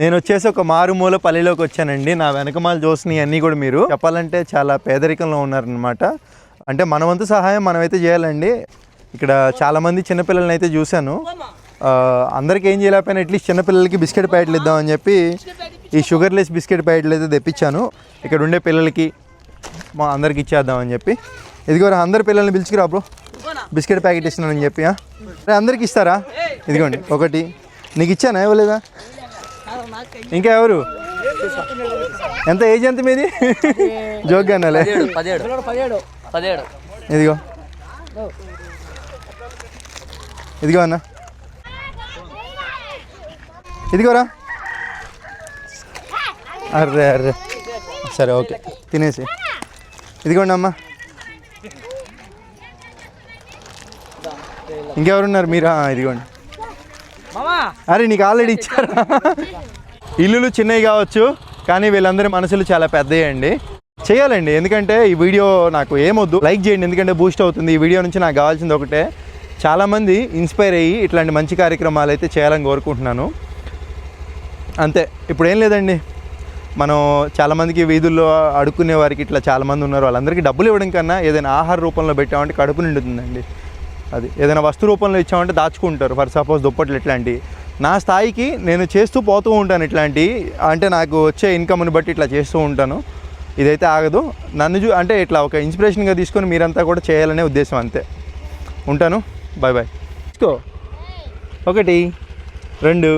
నేను వచ్చేసి ఒక మారుమూల పల్లెలోకి వచ్చానండి. నా వెనకమాల చూసిన అన్నీ కూడా మీరు చెప్పాలంటే చాలా పేదరికంలో ఉన్నారనమాట అంటే మనవంతు సహాయం మనమైతే చేయాలండి. ఇక్కడ చాలామంది చిన్నపిల్లల్ని అయితే చూశాను. అందరికీ ఏం చేయలేకపోయినా అట్లీస్ట్ చిన్నపిల్లలకి బిస్కెట్ ప్యాకెట్లు ఇద్దామని చెప్పి ఈ షుగర్లెస్ బిస్కెట్ ప్యాకెట్లు అయితే తెప్పించాను. ఇక్కడ ఉండే పిల్లలకి మా అందరికి ఇచ్చేద్దామని చెప్పి. ఇదిగోరా అందరి పిల్లల్ని పిలుచుకురా బ్రో. బిస్కెట్ ప్యాకెట్ ఇస్తున్నానని చెప్పి అందరికి ఇస్తారా? ఇదిగోండి ఒకటి. నీకు ఇచ్చానా ఇవ్వలేదా? ఇంకా ఎవరు ఎంత ఏజ్ ఎంత మీది? జోక్గా అనాలే పదిహేడు పదిహేడు. ఇదిగో. ఇదిగో అన్న. ఇదిగోరా. అర్రే అర్రే. సరే ఓకే. తినేసి. ఇదిగోండి అమ్మా. ఇంకెవరున్నారు? మీరా? ఇదిగోండి. మామా? అరే నీకు ఆల్రెడీ ఇచ్చారా? ఇల్లులు చిన్నవి కావచ్చు కానీ వీళ్ళందరి మనసులు చాలా పెద్దవి అండి. చేయాలండి ఎందుకంటే ఈ వీడియో నాకు ఏమొద్దు. లైక్ చేయండి ఎందుకంటే బూస్ట్ అవుతుంది. ఈ వీడియో నుంచి నాకు కావాల్సింది ఒకటే. చాలామంది ఇన్స్పైర్ అయ్యి ఇట్లాంటి మంచి కార్యక్రమాలు అయితే చేయాలని కోరుకుంటున్నాను. అంతే ఇప్పుడు ఏం లేదండి. మనం చాలామందికి వీధుల్లో అడుక్కునే వారికి ఇట్లా చాలామంది ఉన్నారు. వాళ్ళందరికీ డబ్బులు ఇవ్వడం కన్నా ఏదైనా ఆహార రూపంలో పెట్టామంటే కడుపు నిండుతుందండి. అది ఏదైనా వస్తు రూపంలో ఇచ్చామంటే దాచుకుంటారు. ఫర్ సపోజ్ దుప్పట్లు ఇట్లాంటివి. నా స్థాయికి నేను చేస్తూ పోతూ ఉంటాను ఇట్లాంటి అంటే నాకు వచ్చే ఇన్కమ్ని బట్టి ఇట్లా చేస్తూ ఉంటాను. ఇదైతే ఆగదు. నన్ను చూ అంటే ఇట్లా ఒక ఇన్స్పిరేషన్గా తీసుకొని మీరంతా కూడా చేయాలనే ఉద్దేశం అంతే. ఉంటాను. బాయ్ బాయ్ ఒకటి రెండు.